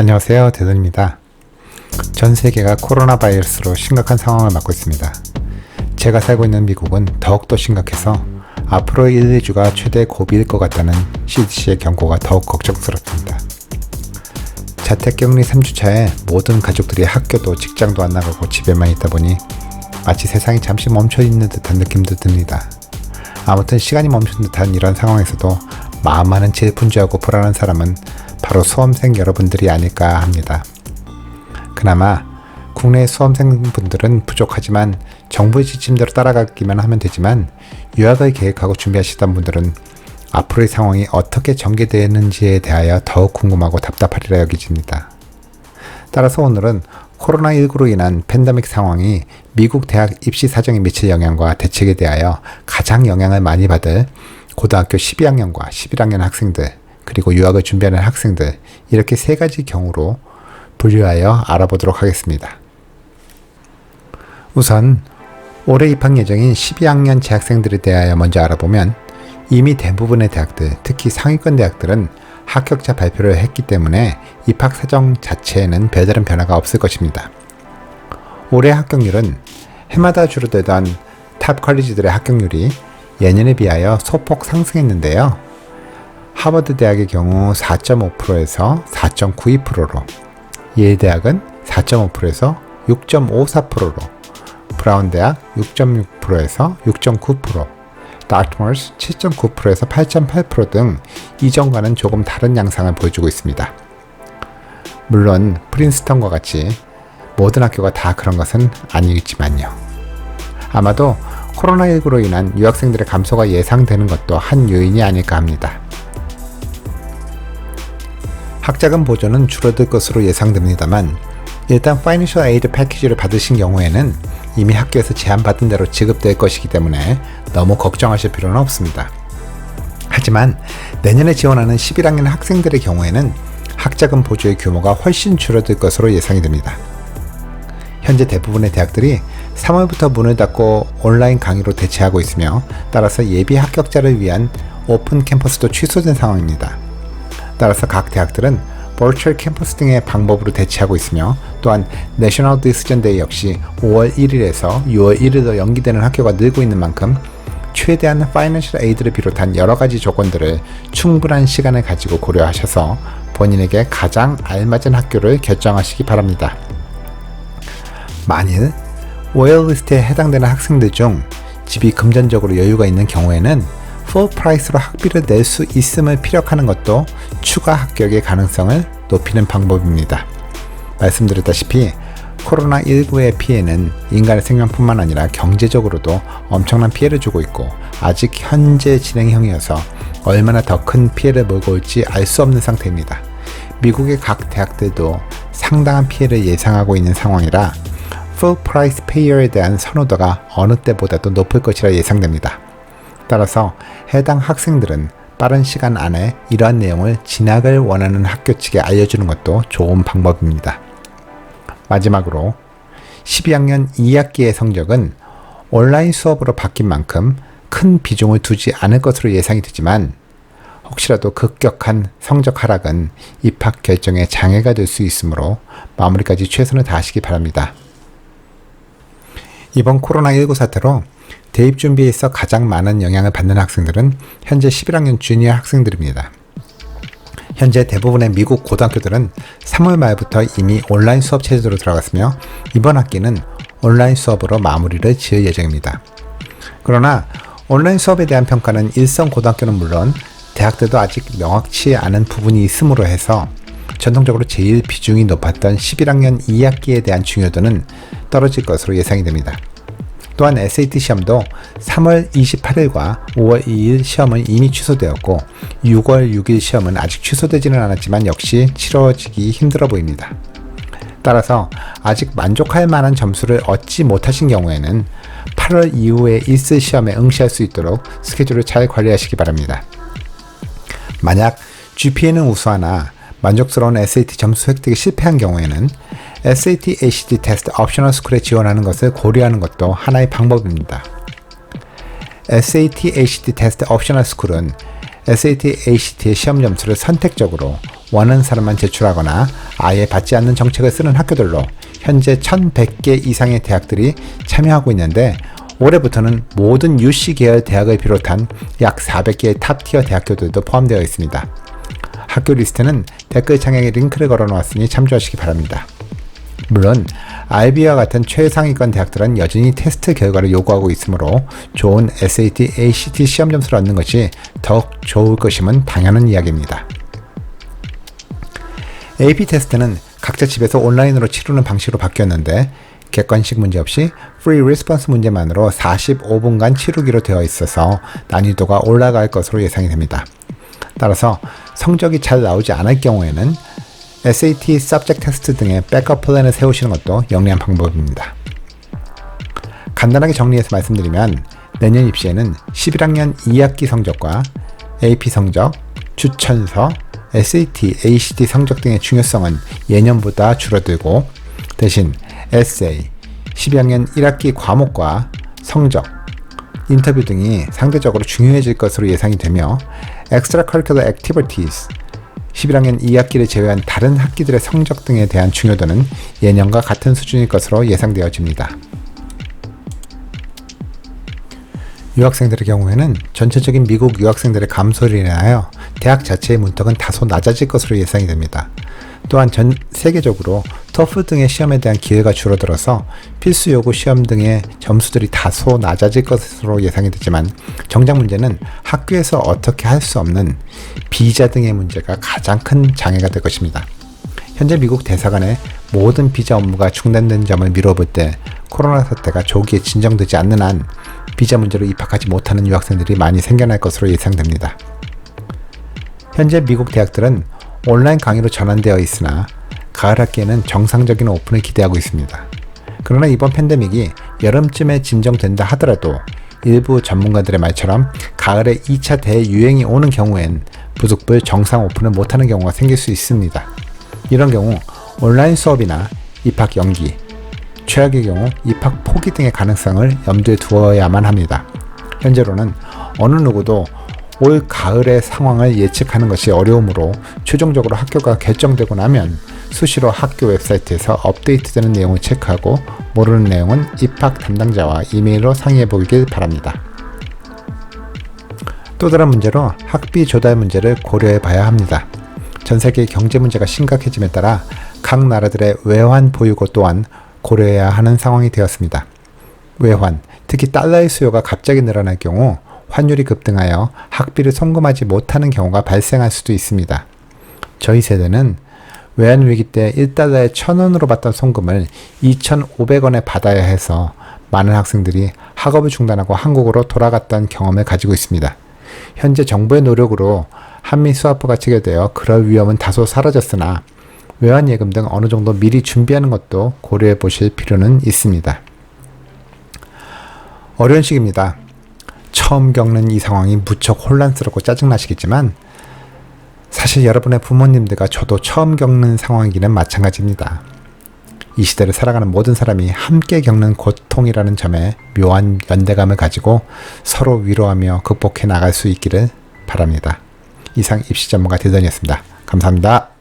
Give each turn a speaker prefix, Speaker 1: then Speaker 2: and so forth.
Speaker 1: 안녕하세요. 대돈입니다. 전 세계가 코로나 바이러스로 심각한 상황을 맞고 있습니다. 제가 살고 있는 미국은 더욱더 심각해서 앞으로 1, 2주가 최대 고비일 것 같다는 CDC의 경고가 더욱 걱정스럽습니다. 자택격리 3주차에 모든 가족들이 학교도 직장도 안 나가고 집에만 있다 보니 마치 세상이 잠시 멈춰 있는 듯한 느낌도 듭니다. 아무튼 시간이 멈춘 듯한 이런 상황에서도 마음 많은 질분주하고 불안한 사람은 바로 수험생 여러분들이 아닐까 합니다. 그나마 국내 수험생분들은 부족하지만 정부의 지침대로 따라가기만 하면 되지만 유학을 계획하고 준비하시던 분들은 앞으로의 상황이 어떻게 전개되는지에 대하여 더욱 궁금하고 답답하리라 여기집니다. 따라서 오늘은 코로나19로 인한 팬데믹 상황이 미국 대학 입시 사정에 미칠 영향과 대책에 대하여 가장 영향을 많이 받을 고등학교 12학년과 11학년 학생들, 그리고 유학을 준비하는 학생들, 이렇게 세 가지 경우로 분류하여 알아보도록 하겠습니다. 우선 올해 입학 예정인 12학년 재학생들에 대하여 먼저 알아보면 이미 대부분의 대학들, 특히 상위권 대학들은 합격자 발표를 했기 때문에 입학 사정 자체에는 별다른 변화가 없을 것입니다. 올해 합격률은 해마다 줄어들던 탑 컬리지들의 합격률이 예년에 비하여 소폭 상승했는데요. 하버드 대학의 경우 4.5%에서 4.92%로, 예일 대학은 4.5%에서 6.54%로, 브라운 대학 6.6%에서 6.9%, 다트머스 7.9%에서 8.8%등 이전과는 조금 다른 양상을 보여주고 있습니다. 물론 프린스턴과 같이 모든 학교가 다 그런 것은 아니겠지만요. 아마도 코로나19로 인한 유학생들의 감소가 예상되는 것도 한 요인이 아닐까 합니다. 학자금 보조는 줄어들 것으로 예상됩니다만 일단 파이낸셜 에이드 패키지를 받으신 경우에는 이미 학교에서 제한받은 대로 지급될 것이기 때문에 너무 걱정하실 필요는 없습니다. 하지만 내년에 지원하는 11학년 학생들의 경우에는 학자금 보조의 규모가 훨씬 줄어들 것으로 예상이 됩니다. 현재 대부분의 대학들이 3월부터 문을 닫고 온라인 강의로 대체하고 있으며 따라서 예비 합격자를 위한 오픈 캠퍼스도 취소된 상황입니다. 따라서 각 대학들은 버추얼 캠퍼스 등의 방법으로 대체하고 있으며 또한 내셔널 디스전 데이 역시 5월 1일에서 6월 1일로 연기되는 학교가 늘고 있는 만큼 최대한 파이낸셜 에이드를 비롯한 여러 가지 조건들을 충분한 시간을 가지고 고려하셔서 본인에게 가장 알맞은 학교를 결정하시기 바랍니다. 만일 웨어리스트에 해당되는 학생들 중 집이 금전적으로 여유가 있는 경우에는 풀 프라이스로 학비를 낼 수 있음을 피력하는 것도 추가 합격의 가능성을 높이는 방법입니다. 말씀드렸다시피 코로나19의 피해는 인간의 생명뿐만 아니라 경제적으로도 엄청난 피해를 주고 있고 아직 현재 진행형이어서 얼마나 더 큰 피해를 몰고 올지 알 수 없는 상태입니다. 미국의 각 대학들도 상당한 피해를 예상하고 있는 상황이라 풀 프라이스 페이어에 대한 선호도가 어느 때보다도 높을 것이라 예상됩니다. 따라서 해당 학생들은 빠른 시간 안에 이러한 내용을 진학을 원하는 학교 측에 알려주는 것도 좋은 방법입니다. 마지막으로 12학년 2학기의 성적은 온라인 수업으로 바뀐 만큼 큰 비중을 두지 않을 것으로 예상이 되지만 혹시라도 급격한 성적 하락은 입학 결정에 장애가 될 수 있으므로 마무리까지 최선을 다하시기 바랍니다. 이번 코로나19 사태로 대입 준비에 있어 가장 많은 영향을 받는 학생들은 현재 11학년 주니어 학생들입니다. 현재 대부분의 미국 고등학교들은 3월 말부터 이미 온라인 수업 체제로 들어갔으며 이번 학기는 온라인 수업으로 마무리를 지을 예정입니다. 그러나 온라인 수업에 대한 평가는 일선 고등학교는 물론 대학들도 아직 명확치 않은 부분이 있으므로 해서 전통적으로 제일 비중이 높았던 11학년 2학기에 대한 중요도는 떨어질 것으로 예상이 됩니다. 또한 SAT 시험도 3월 28일과 5월 2일 시험은 이미 취소되었고 6월 6일 시험은 아직 취소되지는 않았지만 역시 치러지기 힘들어 보입니다. 따라서 아직 만족할 만한 점수를 얻지 못하신 경우에는 8월 이후에 있을 시험에 응시할 수 있도록 스케줄을 잘 관리하시기 바랍니다. 만약 GPA는 우수하나 만족스러운 SAT 점수 획득에 실패한 경우에는 SAT, ACT 테스트 옵셔널 스쿨에 지원하는 것을 고려하는 것도 하나의 방법입니다. SAT, ACT 테스트 옵셔널 스쿨은 SAT, ACT의 시험 점수를 선택적으로 원하는 사람만 제출하거나 아예 받지 않는 정책을 쓰는 학교들로 현재 1100개 이상의 대학들이 참여하고 있는데 올해부터는 모든 UC 계열 대학을 비롯한 약 400개의 탑티어 대학교들도 포함되어 있습니다. 학교 리스트는 댓글창에 링크를 걸어 놓았으니 참조하시기 바랍니다. 물론 IB와 같은 최상위권 대학들은 여전히 테스트 결과를 요구하고 있으므로 좋은 SAT, ACT 시험 점수를 얻는 것이 더욱 좋을 것임은 당연한 이야기입니다. AP 테스트는 각자 집에서 온라인으로 치르는 방식으로 바뀌었는데 객관식 문제 없이 프리 리스폰스 문제만으로 45분간 치르기로 되어 있어서 난이도가 올라갈 것으로 예상이 됩니다. 따라서 성적이 잘 나오지 않을 경우에는 SAT, Subject Test 등의 백업 플랜을 세우시는 것도 영리한 방법입니다. 간단하게 정리해서 말씀드리면 내년 입시에는 11학년 2학기 성적과 AP 성적, 추천서, SAT, ACT 성적 등의 중요성은 예년보다 줄어들고 대신 에세이, 12학년 1학기 과목과 성적, 인터뷰 등이 상대적으로 중요해질 것으로 예상이 되며 Extracurricular Activities, 11학년 2학기를 제외한 다른 학기들의 성적 등에 대한 중요도는 예년과 같은 수준일 것으로 예상되어집니다. 유학생들의 경우에는 전체적인 미국 유학생들의 감소를 인하여 대학 자체의 문턱은 다소 낮아질 것으로 예상이 됩니다. 또한 전 세계적으로 터프 등의 시험에 대한 기회가 줄어들어서 필수 요구 시험 등의 점수들이 다소 낮아질 것으로 예상이 되지만 정작 문제는 학교에서 어떻게 할 수 없는 비자 등의 문제가 가장 큰 장애가 될 것입니다. 현재 미국 대사관의 모든 비자 업무가 중단된 점을 미뤄볼 때 코로나 사태가 조기에 진정되지 않는 한 비자 문제로 입학하지 못하는 유학생들이 많이 생겨날 것으로 예상됩니다. 현재 미국 대학들은 온라인 강의로 전환되어 있으나 가을 학기에는 정상적인 오픈을 기대하고 있습니다. 그러나 이번 팬데믹이 여름쯤에 진정된다 하더라도 일부 전문가들의 말처럼 가을에 2차 대유행이 오는 경우엔 부속불 정상 오픈을 못하는 경우가 생길 수 있습니다. 이런 경우 온라인 수업이나 입학 연기, 최악의 경우 입학 포기 등의 가능성을 염두에 두어야만 합니다. 현재로는 어느 누구도 올 가을의 상황을 예측하는 것이 어려우므로 최종적으로 학교가 결정되고 나면 수시로 학교 웹사이트에서 업데이트되는 내용을 체크하고 모르는 내용은 입학 담당자와 이메일로 상의해 보길 바랍니다. 또 다른 문제로 학비 조달 문제를 고려해 봐야 합니다. 전 세계 경제 문제가 심각해짐에 따라 각 나라들의 외환 보유고 또한 고려해야 하는 상황이 되었습니다. 외환, 특히 달러의 수요가 갑자기 늘어날 경우 환율이 급등하여 학비를 송금하지 못하는 경우가 발생할 수도 있습니다. 저희 세대는 외환 위기 때 1달러에 1000원으로 받던 송금을 2,500원에 받아야 해서 많은 학생들이 학업을 중단하고 한국으로 돌아갔던 경험을 가지고 있습니다. 현재 정부의 노력으로 한미 수화포가 체결되어 그럴 위험은 다소 사라졌으나 외환 예금 등 어느 정도 미리 준비하는 것도 고려해 보실 필요는 있습니다. 어려운 시기입니다. 처음 겪는 이 상황이 무척 혼란스럽고 짜증나시겠지만 사실 여러분의 부모님들과 저도 처음 겪는 상황이기는 마찬가지입니다. 이 시대를 살아가는 모든 사람이 함께 겪는 고통이라는 점에 묘한 연대감을 가지고 서로 위로하며 극복해 나갈 수 있기를 바랍니다. 이상 입시 전문가 대전이었습니다. 감사합니다.